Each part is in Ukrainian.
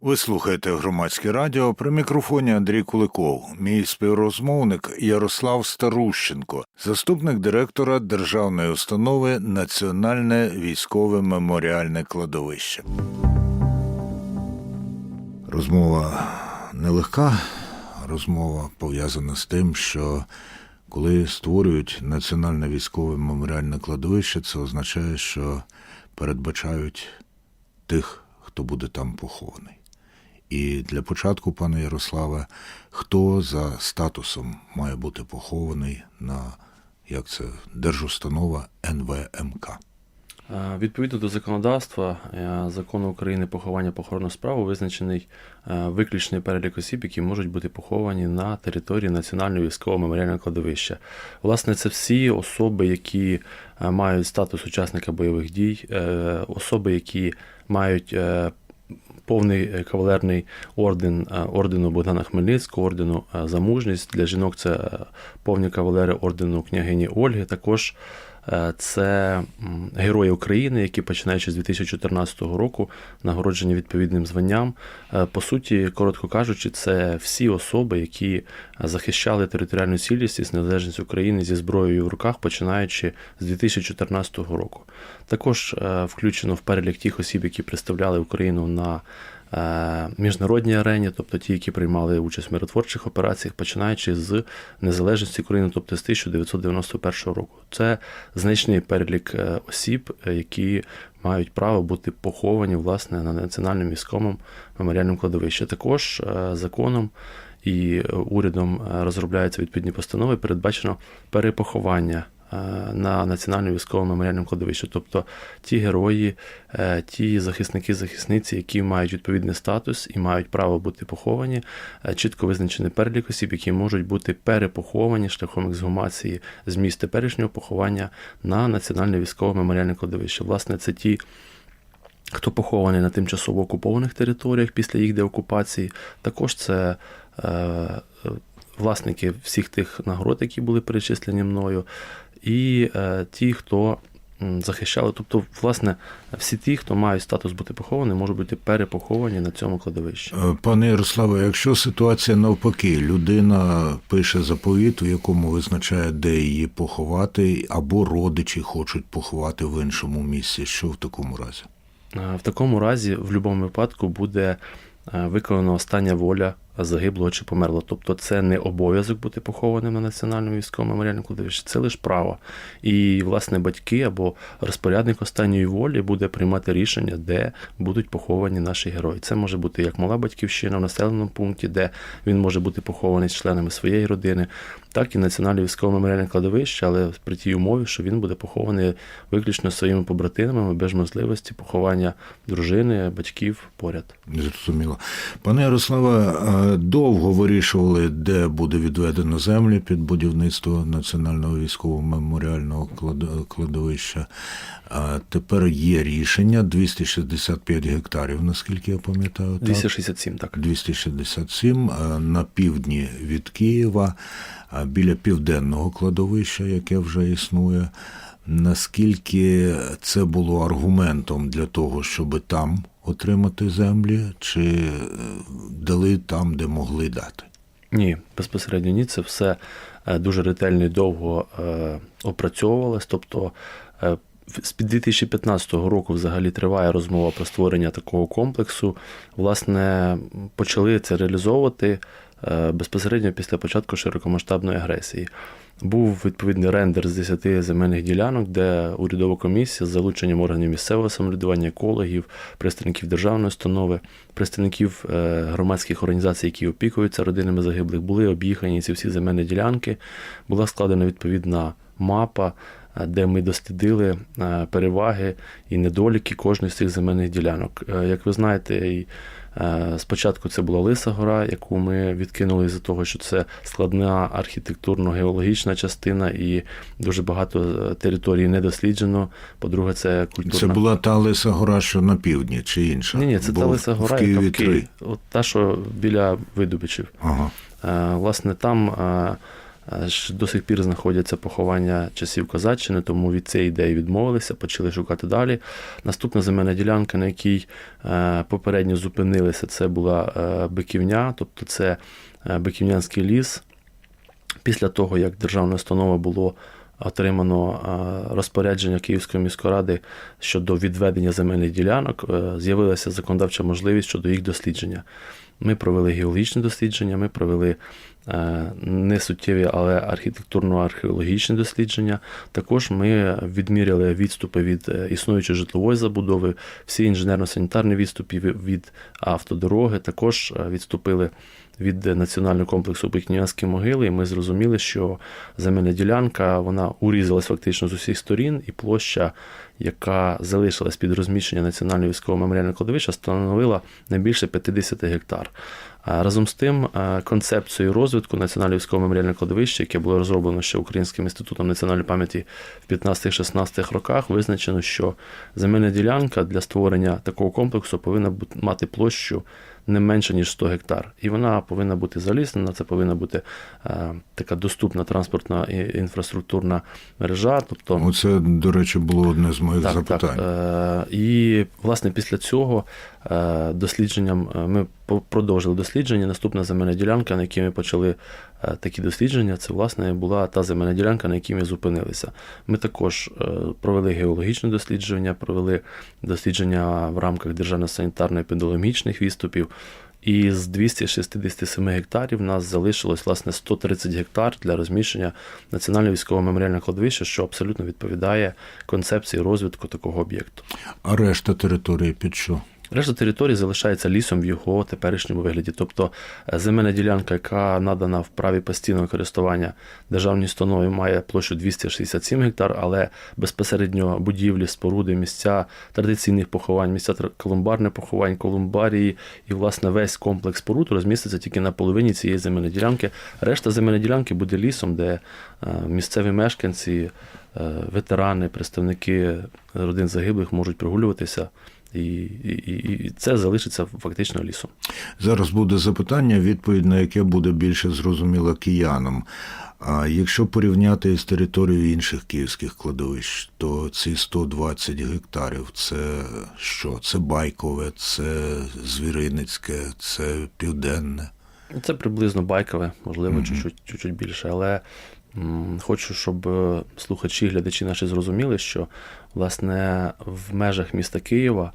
Ви слухаєте громадське радіо при мікрофоні Андрій Куликов, мій співрозмовник Ярослав Старущенко, заступник директора державної установи Національне військове меморіальне кладовище. Розмова нелегка. Розмова пов'язана з тим, що коли створюють національне військове меморіальне кладовище, це означає, що передбачають тих, хто буде там похований. І для початку, пане Ярославе, хто за статусом має бути похований на як це держустанова НВМК? Відповідно до законодавства е, закону України поховання похоронну справу визначений е, виключний перелік осіб, які можуть бути поховані на території Національного військового меморіального кладовища. Власне, це всі особи, які е, мають статус учасника бойових дій, особи, які мають повний е, кавалерний орден е, ордену Богдана Хмельницького, ордену Замужність за мужність. Для жінок це е, повні кавалери ордену княгині Ольги. Також е, це герої України, які починаючи з 2014 року нагороджені відповідним званням. Е, По суті, коротко кажучи, це всі особи, які захищали територіальну цілісність, незалежність України зі зброєю в руках, починаючи з 2014 року. Також е, включено в перелік тих осіб, які представляли Україну на е, міжнародній арені, тобто ті, які приймали участь в миротворчих операціях, починаючи з незалежності України, тобто з 1991 року. Це значний перелік е, осіб, е, які мають право бути поховані власне на національному військовому меморіальному кладовищі. Також е, законом і е, урядом е, розробляються відповідні постанови, передбачено перепоховання е, на національному військовому меморіальному кладовищі. Тобто ті герої, е, ті захисники, захисниці, які мають відповідний статус і мають право бути поховані, е, чітко визначений перелік осіб, які можуть бути перепоховані шляхом ексгумації з місць теперішнього поховання на національне військове меморіальне кладовище. Власне, це ті. Хто похований на тимчасово окупованих територіях після їх деокупації, також це е, е, власники всіх тих нагород, які були перечислені мною, і е, ті, хто захищали. Тобто, власне, всі ті, хто мають статус бути похований, можуть бути перепоховані на цьому кладовищі. Е, Пане Ярославе, якщо ситуація навпаки, людина пише заповіт, у якому визначає, де її поховати, або родичі хочуть поховати в іншому місці, що в такому разі? Е, В такому разі, в будь-якому випадку, буде виконана остання воля загиблого чи померлого. Тобто це не обов'язок бути похованим на національному військовому меморіальному кладовищі, це лише право. І, власне, батьки або розпорядник останньої волі буде приймати рішення, де будуть поховані наші герої. Це може бути як мала батьківщина в населеному пункті, де він може бути похований з членами своєї родини, так і національне військове меморіальне кладовище, але при тій умові, що він буде похований виключно своїми побратимами без можливості поховання дружини, батьків поряд. Зрозуміло. Пане Ярославе, довго вирішували, де буде відведено землі під будівництво Національного військового меморіального клад- кладовища. А Тепер є рішення 265 гектарів, наскільки я пам'ятаю. так? 267, так. 267 е, на півдні від Києва, а біля південного кладовища, яке вже існує. Наскільки це було аргументом для того, щоб там отримати землі, чи е, дали там, де могли дати? Ні, безпосередньо ні. Це все е, дуже ретельно і довго е, опрацьовувалось. Тобто з 2015 року взагалі триває розмова про створення такого комплексу. Власне, почали це реалізовувати безпосередньо після початку широкомасштабної агресії. Був відповідний рендер з 10 земельних ділянок, де урядова комісія з залученням органів місцевого самоврядування, екологів, представників державної установи, представників е, громадських організацій, які опікуються родинами загиблих, були об'їхані ці всі земельні ділянки. Була складена відповідна мапа, е, де ми дослідили е, переваги і недоліки кожної з цих земельних ділянок. Е, Як ви знаєте, Е, Спочатку це була Лиса гора, яку ми відкинули з-за того, що це складна архітектурно-геологічна частина і дуже багато е, територій не досліджено. По-друге, це культурна. Це була та Лиса гора, що на півдні, чи інша? Ні, ні, це Бо та Лиса гора, в Києві яка в Києві. От та, що біля Видубичів. Ага. Е, Власне, там Е, До сих пір знаходяться поховання часів козаччини, тому від цієї ідеї відмовилися, почали шукати далі. Наступна земельна ділянка, на якій е, попередньо зупинилися, це була е, Биківня, тобто це е, Биківнянський ліс. Після того, як державна установа було отримано розпорядження Київської міської ради щодо відведення земельних ділянок, з'явилася законодавча можливість щодо їх дослідження. Ми провели геологічне дослідження, ми провели е, не суттєві, але архітектурно-археологічні дослідження. Також ми відміряли відступи від е, існуючої житлової забудови, всі інженерно-санітарні відступи від- автодороги, також е, відступили від національного комплексу Бикнянські могили, і ми зрозуміли, що земельна ділянка вона урізалась фактично з усіх сторін, і площа, яка залишилась під розміщення національного військового меморіального кладовища, становила не більше 50 гектар. Разом з тим, концепцією розвитку національного військового меморіального кладовища, яке було розроблено ще Українським інститутом національної пам'яті в 15-16 роках, визначено, що земельна ділянка для створення такого комплексу повинна мати площу не менше ніж 100 гектар. І вона повинна бути заліснена, це повинна бути е, така доступна транспортна і інфраструктурна мережа. Тобто, Оце, до речі, було одне з моїх так, запитань. так. Е, і власне після цього е, дослідженням е, ми продовжили дослідження. Наступна земельна ділянка, на якій ми почали е, такі дослідження, це власне була та земельна ділянка, на якій ми зупинилися. Ми також е, провели геологічне дослідження, провели дослідження в рамках державно-санітарно-епідеміологічних відступів. І з 267 гектарів нас залишилось власне 130 гектар для розміщення національного військового меморіального кладовища, що абсолютно відповідає концепції розвитку такого об'єкту. А решта території під що? Решта території залишається лісом в його теперішньому вигляді. Тобто е, земельна ділянка, яка надана в праві постійного користування державній установі, має площу 267 гектар, але безпосередньо будівлі, споруди, місця традиційних поховань, місця колумбарних поховань, колумбарії і, власне, весь комплекс споруд розміститься тільки на половині цієї земельної ділянки. Решта земельної ділянки буде лісом, де е, місцеві мешканці, е, ветерани, представники родин загиблих можуть прогулюватися. І, і, і- це залишиться фактично лісом. Зараз буде запитання, відповідь на яке буде більше зрозуміло киянам. А якщо порівняти з територією інших київських кладовищ, то ці 120 гектарів це що? Це байкове, це звіриницьке, це південне. Це приблизно байкове, можливо, чуть-чуть, чуть-чуть більше. Але м, хочу, щоб е, слухачі, глядачі наші зрозуміли, що власне в межах міста Києва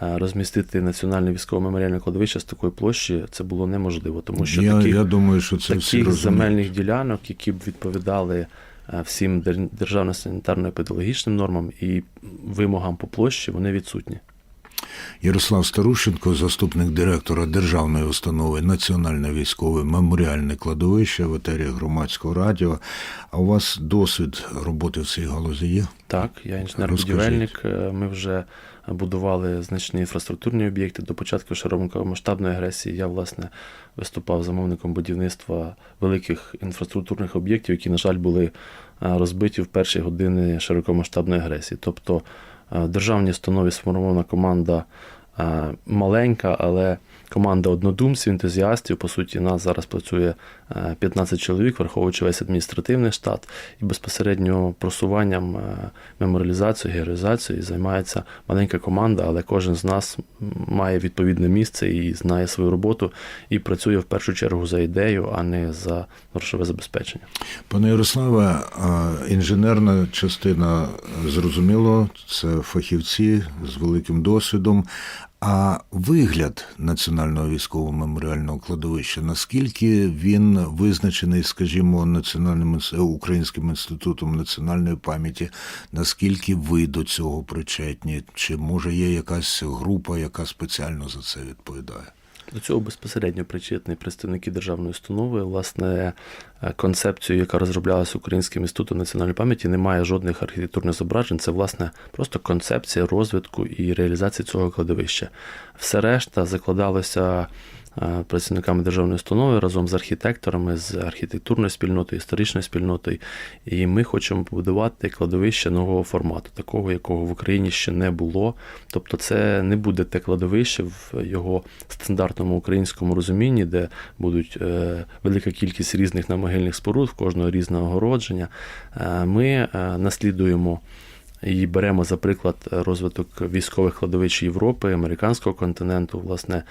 розмістити національне військове меморіальне кладовище з такої площі це було неможливо, тому що я, таких, я думаю, що це таких земельних ділянок, які б відповідали е, всім державно-санітарно-педагогічним нормам і вимогам по площі, вони відсутні. Ярослав Старущенко, заступник директора Державної установи Національне військове меморіальне кладовище в етері громадського радіо. А у вас досвід роботи в цій галузі є? Так, я інженер-будівельник. Е, Ми вже будували значні інфраструктурні об'єкти. До початку широкомасштабної агресії я, власне, виступав замовником будівництва великих інфраструктурних об'єктів, які, на жаль, були е, розбиті в перші години широкомасштабної агресії. Тобто е, в державній установі сформована команда е, маленька, але команда однодумців, ентузіастів. По суті, нас зараз працює е, 15 чоловік, враховуючи весь адміністративний штат, і безпосередньо просуванням, е, меморіалізацією, героїзацією займається маленька команда, але кожен з нас має відповідне місце і знає свою роботу, і працює в першу чергу за ідею, а не за грошове забезпечення. Пане Ярославе, інженерна частина зрозуміло, це фахівці з великим досвідом. А вигляд Національного військового меморіального кладовища, наскільки він визначений, скажімо, національним українським інститутом національної пам'яті, наскільки ви до цього причетні? Чи може є якась група, яка спеціально за це відповідає? До цього безпосередньо причетні представники державної установи. Власне, е, концепцію, яка розроблялася Українським інститутом національної пам'яті, немає жодних архітектурних зображень. Це власне просто концепція розвитку і реалізації цього кладовища. Все решта закладалося працівниками державної установи разом з архітекторами, з архітектурною спільнотою, історичною спільнотою. І ми хочемо побудувати кладовище нового формату, такого, якого в Україні ще не було. Тобто, це не буде те кладовище в його стандартному українському розумінні, де будуть е, велика кількість різних намогильних споруд, в кожного різне огородження. Е, Ми е, наслідуємо і беремо за приклад розвиток військових кладовищ Європи, американського континенту, власне.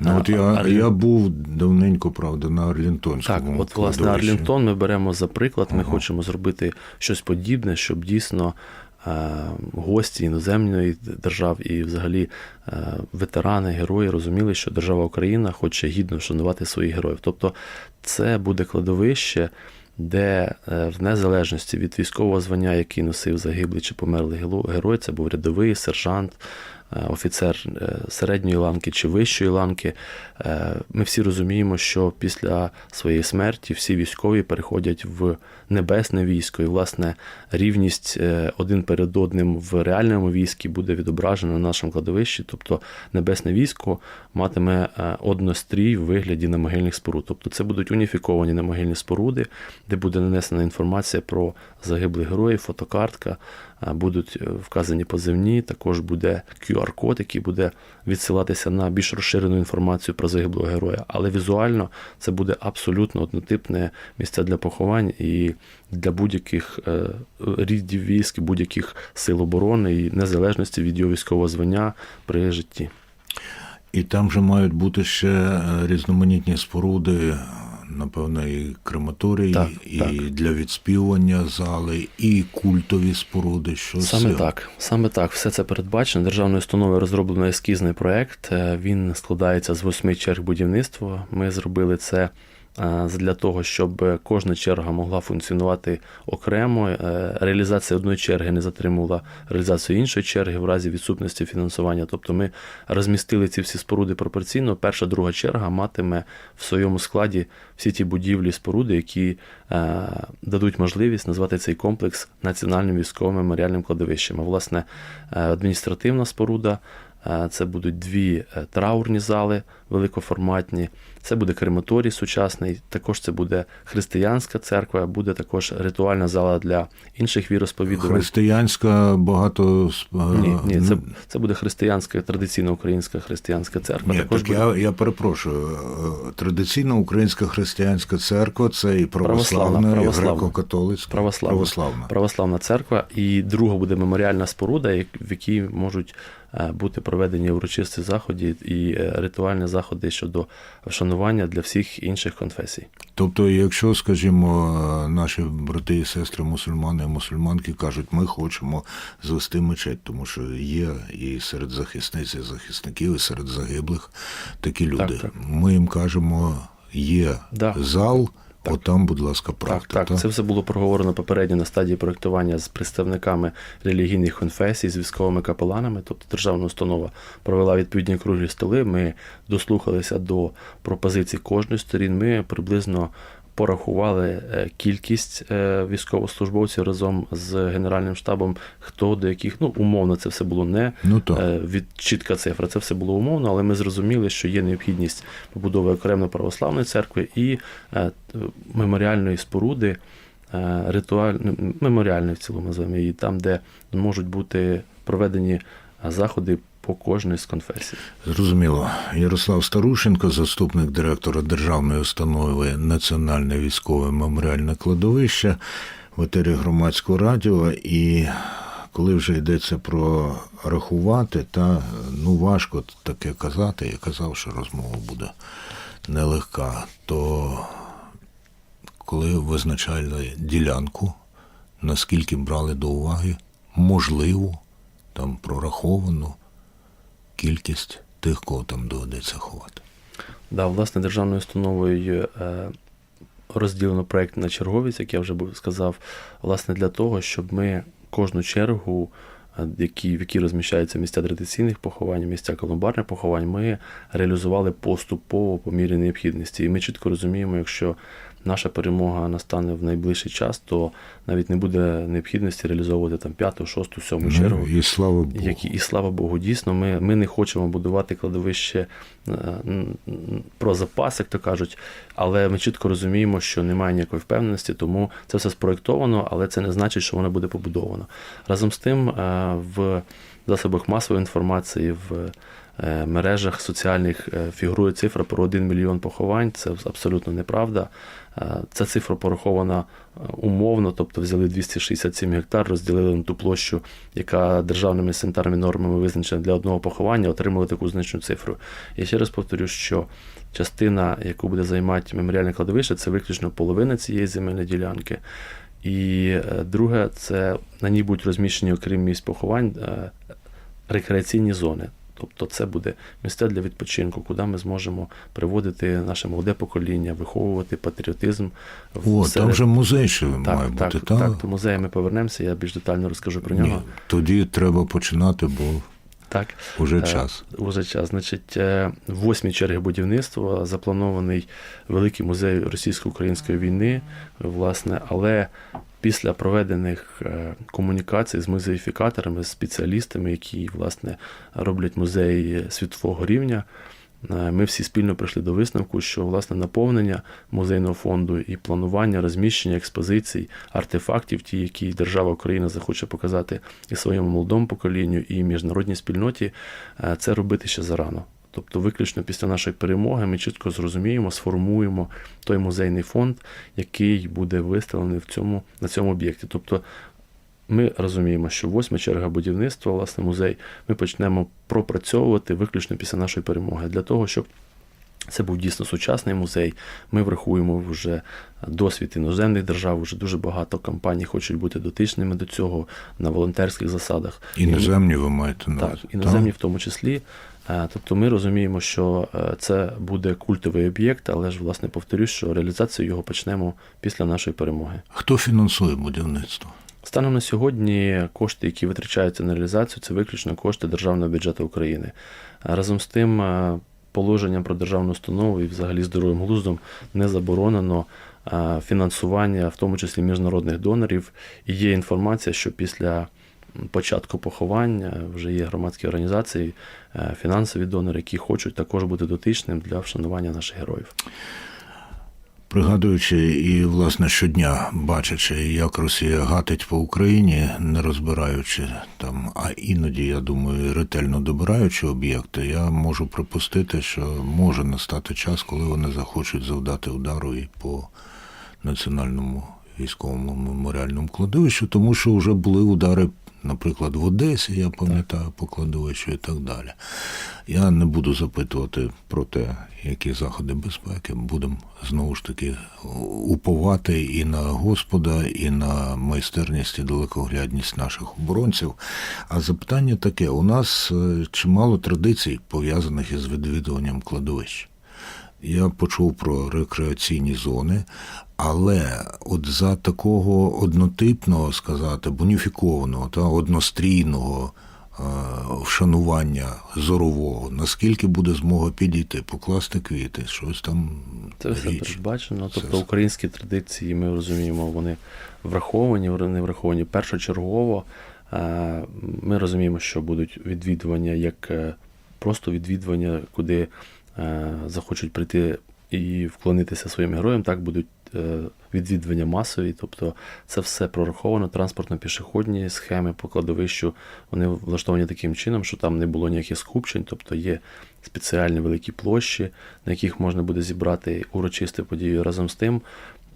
Ну, от я, Арлі- я був давненько, правда, на Арлінтонському. так, от власне кладовищі. Арлінтон ми беремо за приклад. Ми Ага. хочемо зробити щось подібне, щоб дійсно е, гості іноземної держав і взагалі е, ветерани, герої розуміли, що держава Україна хоче гідно вшанувати своїх героїв. Тобто це буде кладовище. Де е, в незалежності від військового звання, який носив загиблий чи померлий герой, це був рядовий, сержант, офіцер е, середньої ланки чи вищої ланки. Е, Ми всі розуміємо, що після своєї смерті всі військові переходять в небесне військо, і власне рівність е, один перед одним в реальному війську буде відображена на нашому кладовищі. Тобто небесне військо матиме е, однострій в вигляді намогильних споруд. Тобто це будуть уніфіковані намогильні споруди, де буде нанесена інформація про загиблих героїв, фотокартка, е, будуть е, вказані позивні, також буде QR-код, який буде відсилатися на більш розширену інформацію про загиблого героя. Але візуально це буде абсолютно однотипне місце для поховань і для будь-яких е, рідів військ, будь-яких сил оборони і незалежності від його військового звання при житті. І там же мають бути ще е, різноманітні споруди, напевно, і крематорії, Так, і так. для відспівання зали, і культові споруди. Що Саме е, так, саме так, все це передбачено. Державною установою розроблено ескізний проект. Е, Він складається з восьми черг будівництва. Ми зробили це для того, щоб кожна черга могла функціонувати окремо. Е, Реалізація одної черги не затримувала реалізацію іншої черги в разі відсутності фінансування. Тобто ми розмістили ці всі споруди пропорційно. Перша, друга черга матиме в своєму складі всі ті будівлі, споруди, які е, дадуть можливість назвати цей комплекс національним військовим меморіальним кладовищем. Власне, е, адміністративна споруда. е, Це будуть дві е, траурні зали великоформатні. Це буде крематорій сучасний. Також це буде християнська церква, буде також ритуальна зала для інших віросповідувань. Християнська багато Ні, ні, це, це буде християнська, традиційна українська християнська церква. Ні, також так буде... я, я перепрошую. Е, Традиційна українська християнська церква це і православна, Православна, і греко-католицька. Православна. православна. православна церква, і друга буде меморіальна споруда, в якій можуть е, бути проведені урочисті заходи і е, ритуальні заходи щодо вшанування для всіх інших конфесій. Тобто, якщо, скажімо, наші брати і сестри, мусульмани і мусульманки кажуть, ми хочемо звести мечеть, тому що є і серед захисниць, і захисників, і серед загиблих такі люди. так. Ми їм кажемо, є Да. зал, отам, будь ласка, правда. Так, так, це все було проговорено попередньо на стадії проєктування з представниками релігійних конфесій, з військовими капеланами. Тобто державна установа провела відповідні круглі столи. Ми дослухалися до пропозицій кожної сторін. Ми приблизно порахували е, кількість е, військовослужбовців разом з Генеральним штабом, хто до яких, ну умовно, це все було не Ну так. е, від чітка цифра. Це все було умовно, але ми зрозуміли, що є необхідність побудови окремо православної церкви і меморіальної споруди, ритуаль... меморіальної в цілому називаємо її, там, де можуть бути проведені заходи по кожній з конфесій. Зрозуміло. Ярослав Старушенко, заступник директора Державної установи Національне військове меморіальне кладовище в етері громадського радіо. І коли вже йдеться про рахувати, та ну важко таке казати. Я казав, що розмова буде нелегка. То коли визначали ділянку, наскільки брали до уваги можливу, там прораховану кількість тих, кого там доведеться ховати. Да, власне, державною установою е, розділено проєкт на черговість, як я вже сказав, власне, для того, щоб ми кожну чергу, е, які, в якій розміщаються місця традиційних поховань, місця колумбарних поховань, ми реалізували поступово по мірі необхідності. І ми чітко розуміємо, якщо наша перемога настане в найближчий час, то навіть не буде необхідності реалізовувати там п'яту, шосту, сьому чергу. Ну, і слава Богу. Які, і слава Богу, дійсно, ми, ми не хочемо будувати кладовище е, про запас, як то кажуть, але ми чітко розуміємо, що немає ніякої впевненості, тому це все спроєктовано, але це не значить, що воно буде побудовано. Разом з тим, е, в засобах масової інформації, в мережах соціальних е, фігурує цифра про 1 мільйон поховань. Це абсолютно неправда. Е, Ця цифра порахована е, умовно, тобто взяли 267 гектар, розділили на ту площу, яка державними санітарними нормами визначена для одного поховання, отримали таку значну цифру. І ще раз повторю, що частина, яку буде займати меморіальне кладовище, це виключно половина цієї земельної ділянки. І е, друге, це на ній будуть розміщені, окрім місць поховань, е, рекреаційні зони. Тобто це буде місце для відпочинку, куди ми зможемо приводити наше молоде покоління, виховувати патріотизм. в О, серед- там вже музей ще так, має так, бути, так, так? до музею ми повернемося, я більш детально розкажу про Ні, нього. тоді треба починати, бо Так. вже Е, час. Уже час. Значить, е, в восьмій черги будівництва запланований великий музей російсько-української війни, власне, але після проведених е, комунікацій з музеїфікаторами, з спеціалістами, які власне роблять музеї світового рівня. Е, Ми всі спільно прийшли до висновку, що власне наповнення музейного фонду і планування розміщення експозицій, артефактів, ті, які держава Україна захоче показати і своєму молодому поколінню, і міжнародній спільноті, е, це робити ще зарано. Тобто, виключно після нашої перемоги ми чітко зрозуміємо, сформуємо той музейний фонд, який буде виставлений в цьому, на цьому об'єкті. Тобто, ми розуміємо, що восьма черга будівництва, власне, музей, ми почнемо пропрацьовувати виключно після нашої перемоги для того, щоб це був дійсно сучасний музей. Ми врахуємо вже досвід іноземних держав. Вже дуже багато компаній хочуть бути дотичними до цього на волонтерських засадах. Іноземні ви маєте на так, іноземні в тому числі. Е, Тобто ми розуміємо, що е, це буде культовий об'єкт, але ж, власне, повторюсь, що реалізацію його почнемо після нашої перемоги. Хто фінансує будівництво? Станом на сьогодні кошти, які витрачаються на реалізацію, це виключно кошти державного бюджету України. Разом з тим, положенням про державну установу і взагалі здоровим глуздом не заборонено фінансування, в тому числі міжнародних донорів. І є інформація, що після початку поховання вже є громадські організації, фінансові донори, які хочуть також бути дотичним для вшанування наших героїв. Пригадуючи і, власне, щодня бачачи, як Росія гатить по Україні, не розбираючи там, а іноді, я думаю, ретельно добираючи об'єкти, я можу припустити, що може настати час, коли вони захочуть завдати удару і по національному військовому меморіальному кладовищу, тому що вже були удари, наприклад, в Одесі, я пам'ятаю, по кладовищу і так далі. Я не буду запитувати про те, які заходи безпеки. Будемо знову ж таки уповати і на Господа, і на майстерність і далекоглядність наших оборонців. А запитання таке: у нас е, чимало традицій пов'язаних із відвідуванням кладовищ. Я почув про рекреаційні зони, але от за такого однотипного сказати, боніфікованого та однострійного е, вшанування зорового, наскільки буде змога підійти, покласти квіти, щось там Це все річ. передбачено. Тобто все. українські традиції, ми розуміємо, вони враховані, вони враховані першочергово. Е, Ми розуміємо, що будуть відвідування як е, просто відвідування, куди захочуть прийти і вклонитися своїм героям, так будуть відвідування масові. Тобто це все прораховано, транспортно-пішохідні схеми по кладовищу. Вони влаштовані таким чином, що там не було ніяких скупчень, тобто є спеціальні великі площі, на яких можна буде зібрати урочисту подію. Разом з тим,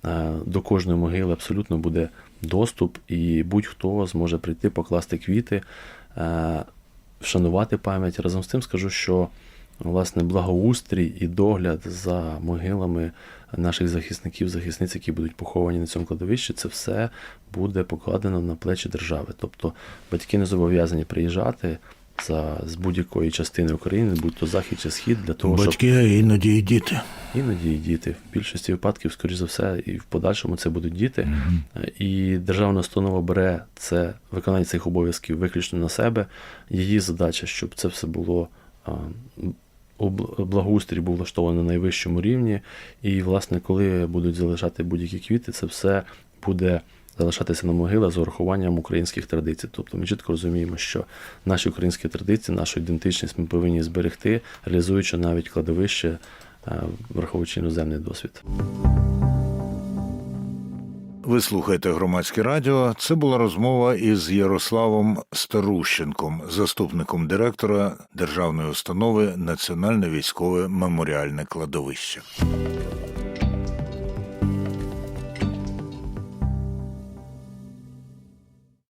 е, до кожної могили абсолютно буде доступ, і будь-хто зможе прийти, покласти квіти, е, вшанувати пам'ять. Разом з тим скажу, що власне благоустрій і догляд за могилами наших захисників, захисниць, які будуть поховані на цьому кладовищі, це все буде покладено на плечі держави. Тобто батьки не зобов'язані приїжджати за з будь-якої частини України, будь то захід чи схід, для того, щоб Батьки, а іноді і діти. Іноді і діти. В більшості випадків, скоріш за все, і в подальшому це будуть діти. І державна установа бере це виконання цих обов'язків виключно на себе. Її задача, щоб це все було благоустрій був влаштований на найвищому рівні. І, власне, коли будуть залишати будь-які квіти, це все буде залишатися на могилах з урахуванням українських традицій. Тобто ми чітко розуміємо, що наші українські традиції, нашу ідентичність ми повинні зберегти, реалізуючи навіть кладовище, е, враховуючи іноземний досвід. Ви слухаєте громадське радіо. Це була розмова із Ярославом Старущенком, заступником директора державної установи Національне військове меморіальне кладовище.